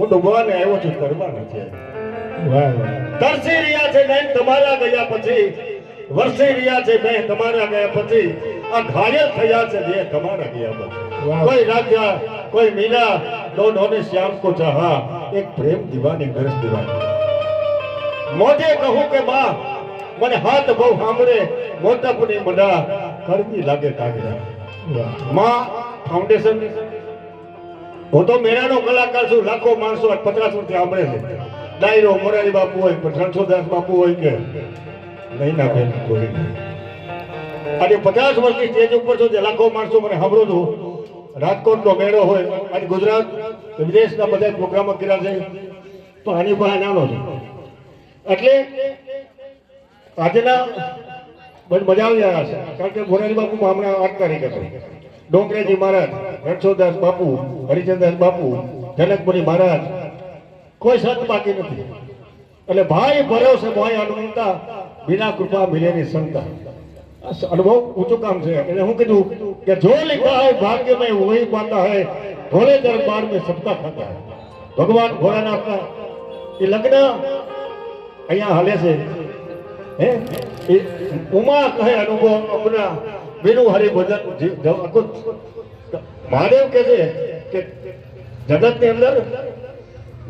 હું તો ગોવાને આવ્યો છું કરવા નથી તરસી રહ્યા છે બેન તમારા ગયા પછી. વરસી રહ્યા છે બેન તમારા ગયા પછી. આ ઘાયલ થયા છે જે તમારા ગયા પછી. કોઈ રાજા કોઈ મીના દોનો ને શ્યામ કો ચાહા. એક પ્રેમ દીવાની ગરજ દીવાની. મોઢે કહું કે બા મને હાથ બહુ સાંભળે મોટા પુની મડા કરવી લાગે કાગડા. માં ફાઉન્ડેશન હું તો મેળાનો કલાકાર છું, લાખો માણસો પચાસ વર્ષથી સાંભળે છે. ડાયરો મોરારી બાપુ હોય રણછોડદાસ બાપુ હોય કે નહીં ના બેન કોઈ. આજે પચાસ વર્ષની સ્ટેજ ઉપર છું જે લાખો માણસો મને સાંભળો છું. રાજકોટનો મેળો હોય, આજે ગુજરાત વિદેશના બધા પ્રોગ્રામો કર્યા છે. તો આની પાસે નાનો છે. એટલે આજના મજા આવી રહ્યા છે. કારણ કે મોરારી બાપુ હમણાં આઠ તારીખે ડોંગરેજી મહારાજ રણછોદાસ બાપુ હરિચંદાસ બાપુ, જનકપુરી મહારાજ, કોઈ સંત બાકી નથી. એટલે ભાઈ ભર્યો છે ભાઈ અનુમતા વિના કૃપા મિલેની સંતા. અનુભવ ઊંચું કામ છે. એટલે હું કીધું કે જો લિખા હે ભાગ્ય મેં વહી પાતા હે ભોલે દરબાર મેં સબકા ખાતા હે ભગવાન ભોળાનાથ ના એ લગ્ન અહીંયા હાલે છે. હે? એ ઉમા કહે અનુભવ અપના બીનું હરિભજન મહાદેવ કહે છે કે જગતની અંદર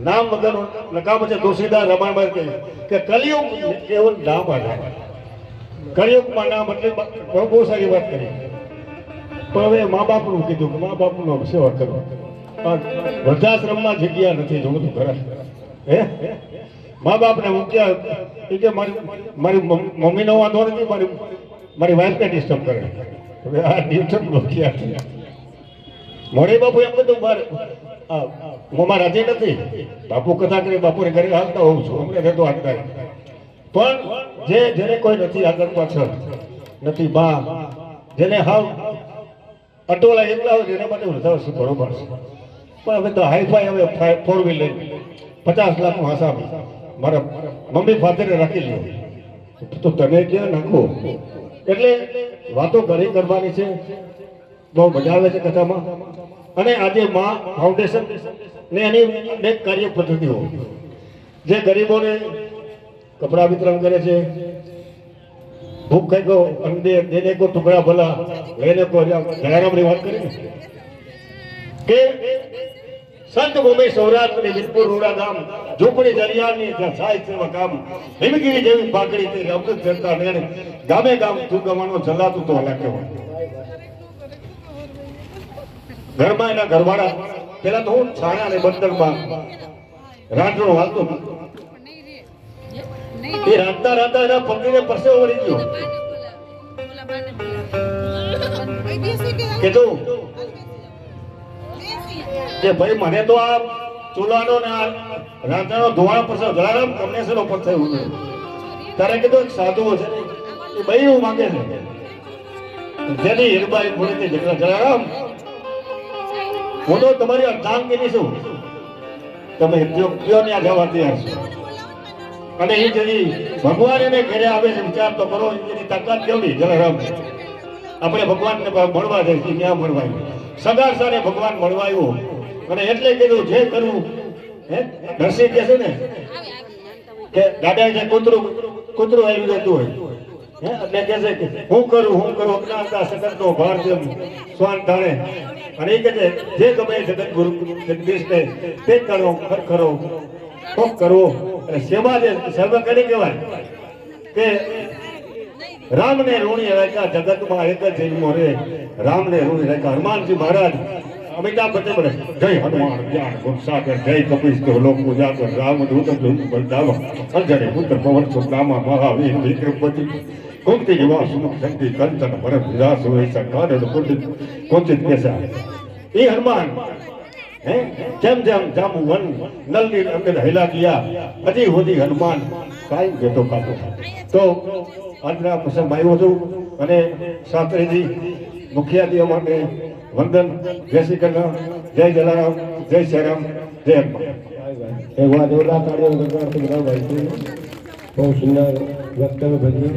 નામ વગર નકામ છે દોશીદાર રમાણમાં કહે કે કલિયુગ કેવલ નામ આધાર કલિયુગમાં નામ એટલે બહુ સારી વાત કરી. પણ હવે મા બાપનું કીધું કે મા બાપનું સેવા કરો. વૃદ્ધાશ્રમમાં જગ્યા નથી જોવું તું ખરા. હે? મા બાપને મૂક્યા એ કે મારી મારી મમ્મી મમ્મીનો વાંધો નથી, મારી મારી વાઈફને ડિસ્ટર્બ કરે. હવે આ ડિસ્ટર્બ મૂક્યા મોરે બાપુ એમ બધું મારે મોમાં રાજી નથી. બાપુ કથા કરી, બાપુને ઘરે હાલતા હોઉં છું. અમને રહેતો હાલતા પણ જે જેને કોઈ નથી, આગળ પાછળ નથી, બા, જેને હાવ અટોલા એકલા હોય, એના માટે વૃદ્ધાશ્રમ બરોબર છે. પણ હવે તો હાઈફાઈ હવે ફોર વ્હીલર પચાસ લાખનું હાસાબ મારા મમ્મી ફાધરે રાખી લીધું તો તમે ક્યાં નાખો? એટલે વાતો ઘણી કરવાની છે. બહુ મજા આવે છે કથામાં. અને આજે મા ફાઉન્ડેશન ને એની અનેક કાર્ય પદ્ધતિઓ. જે ગરીબોને કપડા વિતરણ કરે છે. ભૂખ કઈ કો અંદે દેને કો ટુકડા ભલા, લઈને કો જલારામની વાત કરી. કે સંત ભૂમિ સૌરાષ્ટ્રની વીરપુર રોડા ગામ ઝૂંપડી દરિયાની સાહિત્ય સેવા કામ હિમગીરી જેવી પાકડી તે અવગત જનતા ને ગામે ગામ થૂકવાનો ચલાતું તો હલા કહેવાય. ઘરમાં એના ઘરવાળા પેલા તો હું છાણા અને બંદરમાં રાંધણું હાલતો એ રાંધતા રાંધતા એના પત્નીને પરસેવો વળી ગયો. કીધું કે ભાઈ મને તો આ ચૂલાનો ને આ રાંધણાનો ધોવાણો પરસેવો જલારામ તમને શેનો થયું છે તારે કીધું એક સાધુઓ છે એ બૈરું માંગે છે. જેની હીરબાઈ તે જગલા જલારામ હું તો તમારી અર્ધાંગીની છું તમે જો કયો ત્યાં જવા તૈયાર છો? અને એ જરી ભગવાન એને ઘરે આવે છે, વિચાર તો કરો એની તાકાત કેવડી? જલારામ. આપણે ભગવાનને મળવા જઈશું ત્યાં મળવા આવ્યું સારે ભગવાન મળવા આવ્યો. અને એટલે કીધું, જે કરવું હે? નરસિંહ કે છે ને કે દાદા જે કૂતરું કૂતરું આવી જતું હોય, હે? એટલે કે છે કે હું કરું હું કરું અજ્ઞાનતા સગતનો ભાર જેમ સ્વાન ધાણે અને એ કહે છે, જે ગમે જગત ગુરુ જગદીશને તે કરો, ખર કોક કરવો. અને સેવા જે, સેવા કરી કહેવાય કે રામને ઋણી રેખા જગતમાં એક જ જન્મો રે રામને ઋણી રાખ્યા. હનુમાનજી મહારાજ અમિતાભ બચ્ચન બોલે, જય હનુમાન, જ્ઞાન, ગુણ જય કપિશ લોક ઉજાગર રામ, દૂત દૂત બલદાવા અંજને પુત્ર, પવન, સુદામા, મહાવીર, વિક્રમપતિ, કુંતી નિવાસ સુમુખ શક્તિ, કંચન, ભરત વિલાસ હોય સરકાર કુંતિત કુંતિત કેસા એ હનુમાન, હે? જેમ જેમ જામુ વન નલની અંદર હેલા હજી સુધી હનુમાન કાંઈ બેઠો કાઢો તો આજના પ્રસંગ આવ્યો છું અને શાસ્ત્રીજી મુખિયાજી માટે વંદન, જય શ્રી કૃષ્ણ, જય જલારામ, જય શ્રી રામ જય વાર જોરદાર તાળીઓ બધા ભાઈ. બહુ સુંદર વક્તવ્ય ભજ્યું